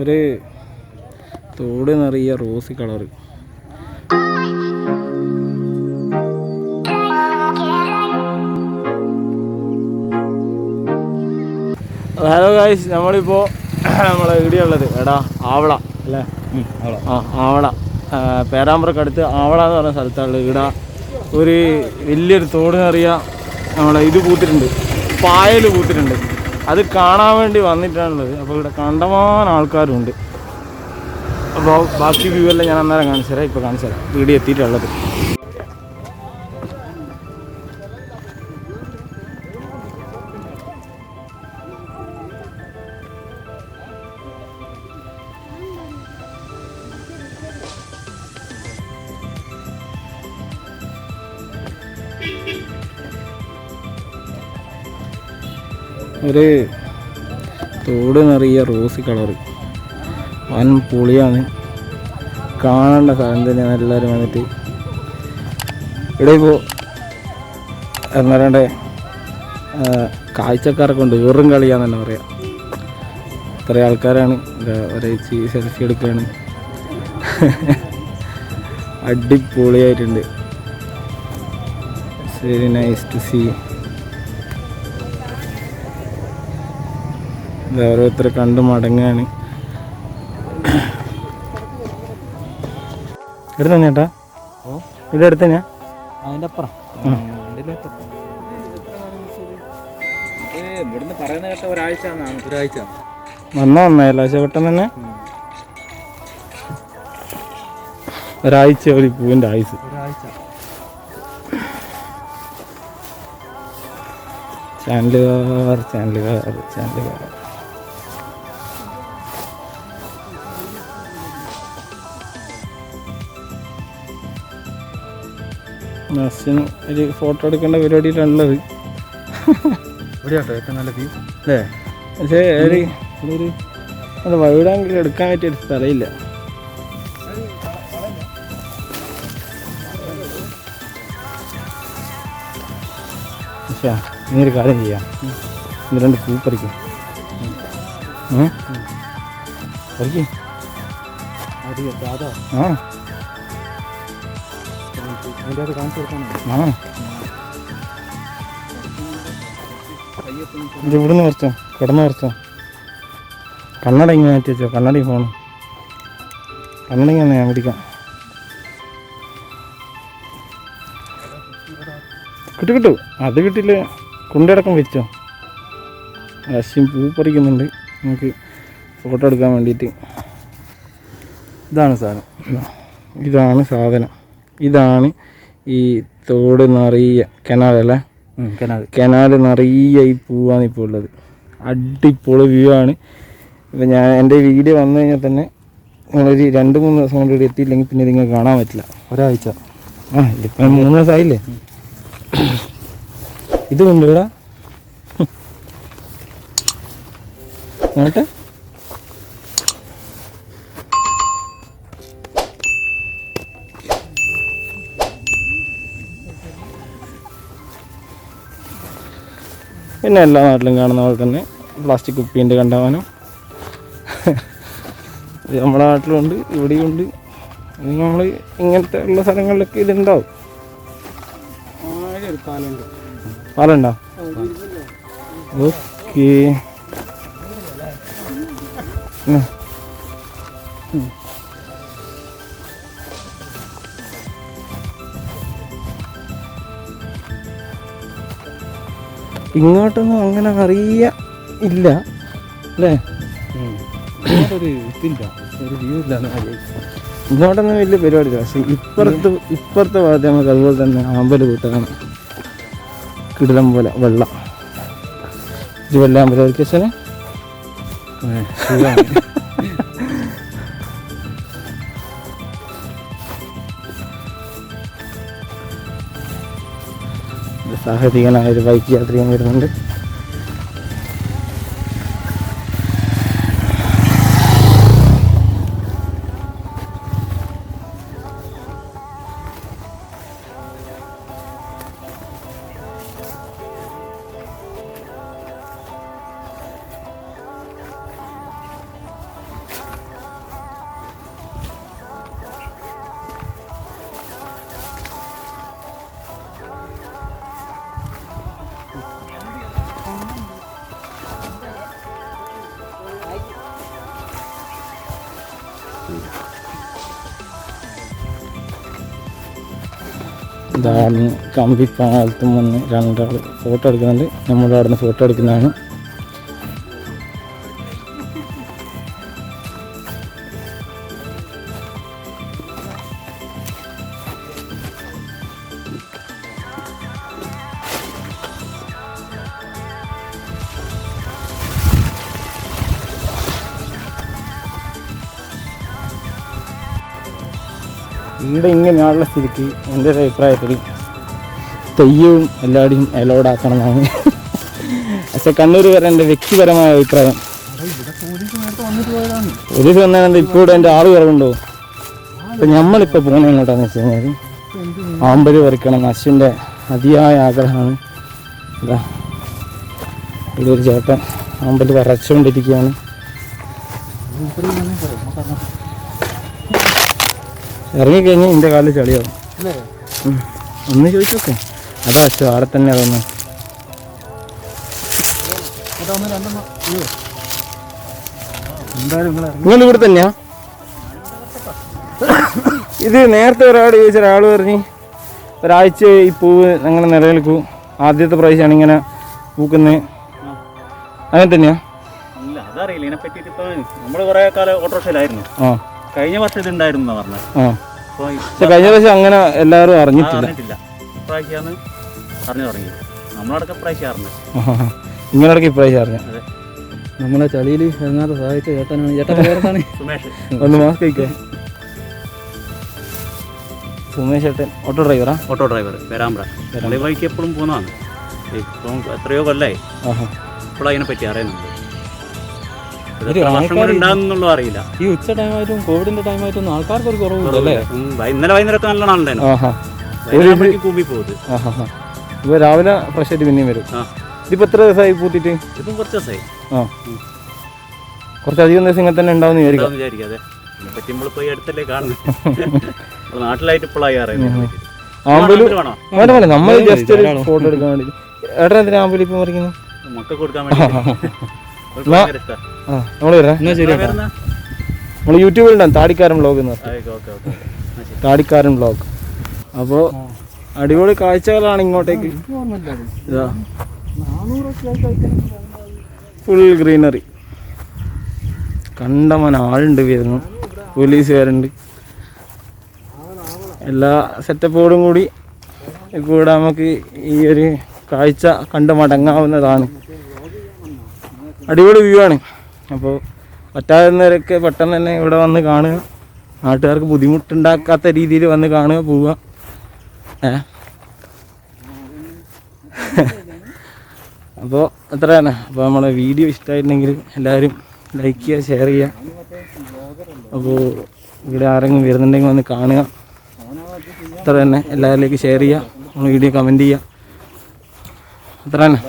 ഒരു തോട് നിറയെ റോസ് കളർ ഹലോ ഗായ്സ് നമ്മളിപ്പോൾ നമ്മളെ ഇവിടെയുള്ളത് എടാ ആവള അല്ലേ? ആ ആവള. പേരാമ്പ്രക്കടുത്ത് ആവള എന്ന് പറഞ്ഞ സ്ഥലത്താണ്. ഇവിടെ ഒരു വലിയൊരു തോട് നിറയ നമ്മളെ ഇത് പൂത്തിട്ടുണ്ട്. പായൽ പൂത്തിട്ടുണ്ട്. അത് കാണാൻ വേണ്ടി വന്നിട്ടാണുള്ളത്. അപ്പോൾ ഇവിടെ കണ്ടമാനം ആൾക്കാരുണ്ട്. അപ്പോൾ ബാക്കി വ്യൂ എല്ലാം ഞാൻ അന്നേരം കാണിച്ചു തരാം ഇപ്പോൾ കാണിച്ചു തരാം വീഡിയോ എത്തിയിട്ടുള്ളത്. ഒരു തോട് നിറയെ റോസ് കളറ്. വൻ പുളിയാണ്. കാണേണ്ട സ്ഥലം തന്നെയാണ് എല്ലാവരും വന്നിട്ട്. ഇവിടെ ഇപ്പോൾ എന്നറിയണ്ടേ കാഴ്ചക്കാരൊക്കെ ഉണ്ട്. വെറും കളിയാന്ന് തന്നെ പറയാം. ഇത്ര ആൾക്കാരാണ്. ഒരേച്ചി സെൽഫി എടുക്കുകയാണ് അടിപൊളിയായിട്ടുണ്ട്. ശരി നൈസ് ടു സീ ഓരോരുത്തരെ കണ്ട് മടങ്ങാണ്. എടുത്ത ചേട്ടാ? ഇത് എടുത്ത ഞാൻ? അതിന്റെ അപ്പുറം. ഇവിടുന്ന് പറയുന്ന കേട്ട ഒരാഴ്ച ഒരാഴ്ച. വന്ന വന്നായല്ലോ പക്ഷെ പെട്ടെന്ന് തന്നെ? ഒരാഴ്ച ഒരു പൂവിന്റെ ആയുസ്. ചാനലുകാർ ചാനലുകാർ ചാനലുകാർ. നസിന് ഒരു ഫോട്ടോ എടുക്കേണ്ട പരിപാടിയിലാണുള്ളത്. ഇവിടെയാട്ടോ ഏറ്റവും നല്ല വ്യൂ അല്ലേ? പക്ഷേ ഒരു ഒരു അത് വൈഡാങ്കിൽ എടുക്കാൻ പറ്റിയൊരു സ്ഥലമില്ല. പക്ഷേ നീ ഒരു കാര്യം ചെയ്യാം. ഇത് രണ്ട് പൂ പറിക്കും. പറിക്കും. ആ ഇത് ഇവിടുന്ന് കുറച്ചോ? കിടന്ന് കുറച്ചോ? കണ്ണട ഇങ്ങനെ മാറ്റി വെച്ചോ കണ്ണട ഫോണ് കണ്ണട ഇങ്ങനെ ഞാൻ പിടിക്കാം കിട്ടു കിട്ടു. അത് കിട്ടില്ല. കുണ്ടടക്കം വെച്ചോ. അശ്യം പൂ പറിക്കുന്നുണ്ട്. നമുക്ക് ഫോട്ടോ എടുക്കാൻ വേണ്ടിയിട്ട്. ഇതാണ് സാധനം. ഇതാണ് സാധനം. ഇതാണ് ഈ തോട് നിറയെ കനാലല്ലേ കനാൽ. കനാൽ നിറയെ ഈ പൂവാണ് ഇപ്പോൾ ഉള്ളത്. അടിപൊളി വ്യൂ ആണ്. ഇപ്പം ഞാൻ എന്റെ വീഡിയോ വന്നു കഴിഞ്ഞാൽ തന്നെ നിങ്ങളൊരു രണ്ട് മൂന്ന് ദിവസം കൊണ്ട് ഇവിടെ എത്തിയില്ലെങ്കിൽ പിന്നെ നിങ്ങൾക്ക് കാണാൻ പറ്റില്ല. ഒരാഴ്ച. ആ ഇപ്പം മൂന്ന് ദിവസമായില്ലേ ഇത് കൊണ്ടുവിടാ നോട്ടെ പിന്നെ എല്ലാ നാട്ടിലും കാണുന്ന പോലെ തന്നെ പ്ലാസ്റ്റിക് കുപ്പീന്റെ കണ്ടമാനം. നമ്മുടെ നാട്ടിലുണ്ട് ഇവിടെയുണ്ട് നമ്മൾ ഇങ്ങനത്തെ ഉള്ള സ്ഥലങ്ങളിലൊക്കെ ഇതുണ്ടാവും പാലുണ്ടോ? ഓക്കേ. ഇങ്ങോട്ടൊന്നും അങ്ങനെ അറിയ ഇല്ല. അല്ലേ? ഇങ്ങോട്ടൊന്നും വലിയ പരിപാടിയില്ല. പക്ഷെ ഇപ്പുറത്ത് ഇപ്പുറത്തെ ഭാഗത്ത് നമുക്ക് അതുപോലെ തന്നെ ആമ്പൽ കൂട്ടാണ് കിടിലം പോലെ വെള്ളം. ഇത് വെള്ളം ആമ്പൽ സാഹസികനായ ഒരു ബൈക്ക് യാത്രികൻ വരുന്നുണ്ട്. ഇതാണ് കമ്പിപ്പാലത്തും വന്ന് രണ്ടാൾ ഫോട്ടോ എടുക്കുന്നുണ്ട്. നമ്മുടെ അവിടെ നിന്ന് ഫോട്ടോ എടുക്കുന്നതാണ്. ഇവിടെ ഇങ്ങനെയുള്ള സ്ഥിതിക്ക് എന്റെ ഒരു അഭിപ്രായത്തിൽ തെയ്യവും എല്ലാവരുടെയും അലോഡാക്കണമെന്നാണ് പക്ഷെ കണ്ണൂർ വരെ എന്റെ വ്യക്തിപരമായ അഭിപ്രായം. പോലീസ് വന്നാൽ ഇപ്പോൾ ഇവിടെ എന്റെ ആൾ കുറവുണ്ടോ അപ്പം നമ്മളിപ്പോൾ പോകുന്നത് എങ്ങോട്ടാന്ന് വെച്ച് കഴിഞ്ഞാൽ ആമ്പൽ പറിക്കണം അശ്വിന്റെ അതിയായ ആഗ്രഹമാണ്. ഇതാ ഇതൊരു ചേട്ടൻ ആമ്പൽ പറിച്ചുകൊണ്ടിരിക്കുകയാണ്. ഇറങ്ങിക്കഴിഞ്ഞാൽ എന്റെ കാലിൽ ചളിയാവും. ഒന്ന് ചോദിച്ചോക്കെ. അതാ അച്ഛോ അവിടെ തന്നെ അതൊന്ന്. ഇങ്ങനെ നിങ്ങൾ ഇവിടെ തന്നെയാ? ഇത് നേരത്തെ ഒരാൾ ചോദിച്ച ഒരാൾ പറഞ്ഞ് ഒരാഴ്ച ഈ പൂവ് അങ്ങനെ നിലനിൽക്കൂ. ആദ്യത്തെ പ്രാവശ്യമാണ് ഇങ്ങനെ പൂക്കുന്നത്. അങ്ങനെ തന്നെയാ? ഇല്ല അതറിയില്ല. ഇതിനെ പറ്റിയിട്ട് ഇപ്പൊ നമ്മൾ കുറേ കാലം ഓട്ടോറിക്ഷയിലായിരുന്നു. ആ. കഴിഞ്ഞ വർഷം ഇത് ഉണ്ടായിരുന്നു പറഞ്ഞത്. പക്ഷെ കഴിഞ്ഞ പ്രാവശ്യം അങ്ങനെ എല്ലാവരും അറിഞ്ഞിട്ടില്ല. അറിഞ്ഞിട്ടില്ല. ഇപ്രാവശ്യമാണ് അറിഞ്ഞു തുടങ്ങി നമ്മളടക്കം ഇപ്രാവശ്യം അറിഞ്ഞു. നിങ്ങളടക്കം ഇപ്രാവശ്യം അറിഞ്ഞു. നമ്മളെ ചളിയിൽ ഇറങ്ങാതെ സഹായിച്ച ചേട്ടനാണ്. ചേട്ടൻ പേരെന്താണ്? ഒന്ന് മാസ്ക് കഴിക്കേ സുമേഷ് ചേട്ടൻ ഓട്ടോ ഡ്രൈവറാ ഓട്ടോ ഡ്രൈവർ പേരാമ്പ്ര. വഴിക്ക് എപ്പോഴും പോകുന്നതാണ്. ഇപ്പം എത്രയോ കൊല്ലായി. ഇപ്പോഴതിനെ ഇപ്പോഴും പറ്റി അറിയുന്നുണ്ട് ഒരു അറിയില്ല. ഈ ഉച്ച ടൈമായിട്ടും കോവിഡിന്റെ ടൈമായിട്ടും ആൾക്കാർക്ക് ഒരു കുറവില്ല. ഉം, വൈ- ഇന്നലെ വൈകുന്നേരമൊക്കെ നല്ലോണം ആളുണ്ടായിരുന്നു ആഹാ. വൈകുന്നേരത്തേക്ക് കൂമ്പി പോകുന്നത് ആഹാ ഇപ്പൊ രാവിലെ ഫ്രഷ് ആയിട്ട് പിന്നെയും വരും. ആ. ഇതിപ്പോൾ എത്ര ദിവസമായി പൂത്തിട്ട് ഇതും കുറച്ച് ദിവസമായി. ആ. കുറച്ചധികം ദിവസം ഇങ്ങനെ തന്നെ ഉണ്ടാവും വിചാരിക്കാം ഉണ്ടാവും വിചാരിക്കാതെ നമ്മൾ പോയി അടുത്തല്ലേ കാണുന്നത്. നമ്മൾ നാട്ടിലായിട്ട് ഇപ്പോഴായി അറിയുന്നത്. ആമ്പൽ വേണോ? വേണ്ട വേണ്ട. നമ്മൾ ജസ്റ്റ് ഒരു ഫോട്ടോ എടുക്കാൻ വേണ്ടി ഏട്ടാ എന്തിനാ ആമ്പൽ ഇപ്പം പറിക്കുന്നത് മക്കൾക്ക് കൊടുക്കാൻ വേണ്ടി നമ്മൾ വരാം നമ്മൾ യൂട്യൂബിലുണ്ടാവും താടിക്കാരൻ വ്ളോഗ് എന്ന്. താടിക്കാരൻ വ്ളോഗ് അപ്പോൾ അടിപൊളി കാഴ്ചകളാണ് ഇങ്ങോട്ടേക്ക്. ഇതാ. ഫുൾ ഗ്രീനറി കണ്ടമൻ ആളുണ്ട് വരുന്നു. പോലീസുകാരുണ്ട്. എല്ലാ സെറ്റപ്പോടും കൂടി കൂടെ നമുക്ക് ഈ ഒരു കാഴ്ച കണ്ടു മടങ്ങാവുന്നതാണ് അടിപൊളി വ്യൂ ആണ്. അപ്പോൾ പറ്റാവുന്നവരൊക്കെ പെട്ടെന്ന് തന്നെ ഇവിടെ വന്ന് കാണുക. നാട്ടുകാർക്ക് ബുദ്ധിമുട്ടുണ്ടാക്കാത്ത രീതിയിൽ വന്ന് കാണുക പോവുക. ഏ? അപ്പോൾ അത്ര തന്നെ അപ്പോൾ നമ്മളെ വീഡിയോ ഇഷ്ടമായിട്ടുണ്ടെങ്കിൽ എല്ലാവരും ലൈക്ക് ചെയ്യുക ഷെയർ ചെയ്യുക. അപ്പോൾ ഇവിടെ ആരെങ്കിലും വരുന്നുണ്ടെങ്കിൽ വന്ന് കാണുക. അത്ര തന്നെ എല്ലാവരിലേക്ക് ഷെയർ ചെയ്യുക. നമ്മൾ വീഡിയോ കമന്റ് ചെയ്യുക. അത്ര തന്നെ